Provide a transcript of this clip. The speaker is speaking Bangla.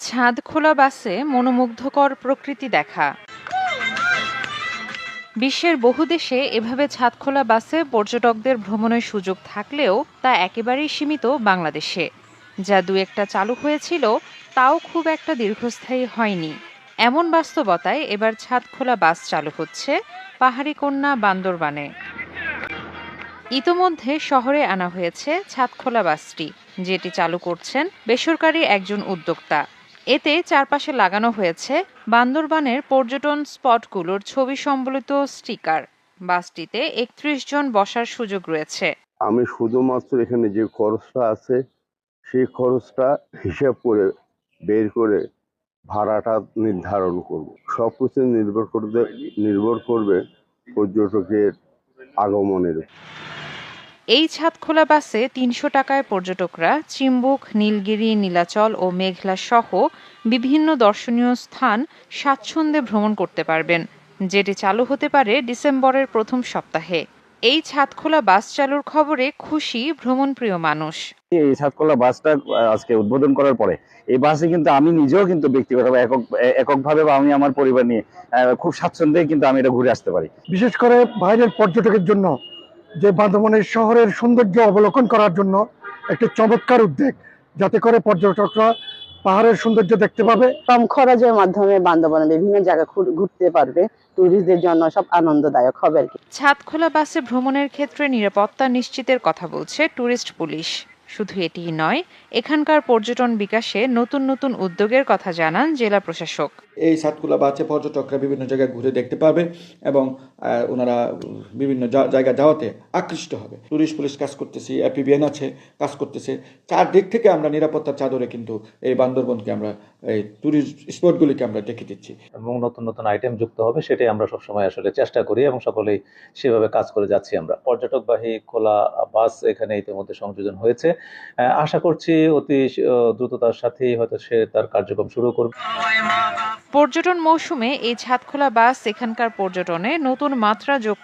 ছাদ খোলা বাসে মনোমুগ্ধকর প্রকৃতি দেখা। বিশ্বের বহু দেশে এভাবে ছাদখোলা বাসে পর্যটকদের ভ্রমণের সুযোগ থাকলেও তা একেবারেই সীমিত বাংলাদেশে। যা দু একটা চালু হয়েছিল, তাও খুব একটা দীর্ঘস্থায়ী হয়নি। এমন বাস্তবতায় এবার ছাদখোলা বাস চালু হচ্ছে পাহাড়ি কন্যা বান্দরবানে। ইতোমধ্যে শহরে আনা হয়েছে ছাদখোলা বাসটি, যেটি চালু করছেন বেসরকারি একজন উদ্যোক্তা। এতে চারপাশে লাগানো হয়েছে বান্দরবানের পর্যটন স্পটগুলোর ছবি সম্বলিত স্টিকার। বাসটিতে একত্রিশ জন বসার সুযোগ রয়েছে। আমি শুধুমাত্র এখানে যে খরচটা আছে, সেই খরচটা হিসাব করে বের করে ভাড়াটা নির্ধারণ করব। সব কিছু নির্ভর করবে নির্ভর করবে পর্যটকের আগমনের। এই ছাদখোলা বাসে তিনশো টাকায় পর্যটকরা চিম্বুক নীলগিরি নীলাচল ও মেঘলা সহ বিভিন্ন দর্শনীয় স্থান স্বাচ্ছন্দ্যে ভ্রমণ করতে পারবেন। যেটি চালু হতে পারে ডিসেম্বরের প্রথম সপ্তাহে। এই ছাদখোলা বাস চালুর খবরে খুশি ভ্রমণপ্রিয় মানুষ। এই সাতকলা বাসটা আজকে উদ্বোধন করার পরে এই বাসে কিন্তু আমি নিজেও কিন্তু ব্যক্তিগতভাবে একক এককভাবে বা আমি আমার পরিবার নিয়ে খুব স্বাচ্ছন্দ্যে কিন্তু আমি এটা ঘুরে আসতে পারি। বিশেষ করে বাইরের পর্যটকের জন্য যে বান্দরবনের শহরের সৌন্দর্য অবলোকন করার জন্য একটি চমৎকার উদ্যোগ যাতে করে পর্যটকরা পাহাড়ের সৌন্দর্য দেখতে পাবে। কম খরচের মাধ্যমে বান্দরবনে বিভিন্ন জায়গা ঘুরতে পারবে। ট্যুরিস্টদের জন্য সব আনন্দদায়ক হবে আর কি। ছাদখোলা বাসে ভ্রমণের ক্ষেত্রে নিরাপত্তা নিশ্চিতের কথা বলছে ট্যুরিস্ট পুলিশ। শুধু এটিই নয় এখানকার পর্যটন বিকাশে নতুন নতুন উদ্যোগের কথা জানান জেলা প্রশাসক। এই সাতকুলা বাসে পর্যটকরা বিভিন্ন জায়গায় ঘুরে দেখতে পাবে এবং ওনারা বিভিন্ন জায়গা যাওয়াতে আকৃষ্ট হবে। টুরিস্ট পুলিশ কাজ করতেছি অ্যাপিবিএন আছে কাজ করতেছে। চারদিক থেকে আমরা নিরাপত্তার চাদরে কিন্তু এই বান্দরবনকে আমরা এই টুরিস্ট স্পটগুলিকে আমরা দেখে দিচ্ছি। এবং নতুন নতুন আইটেম যুক্ত হবে সেটাই আমরা সবসময় আসলে চেষ্টা করি এবং সকলেই সেভাবে কাজ করে যাচ্ছি আমরা। পর্যটকবাহী খোলা বাস এখানে ইতিমধ্যে সংযোজন হয়েছে। আশা করছি অতি দ্রুততার সাথেই হয়তো সে তার কার্যক্রম শুরু করবে। পর্যটন মৌসুমে এই ছাদখোলা বাস এখানকার পর্যটনে নতুন মাত্রা যোগ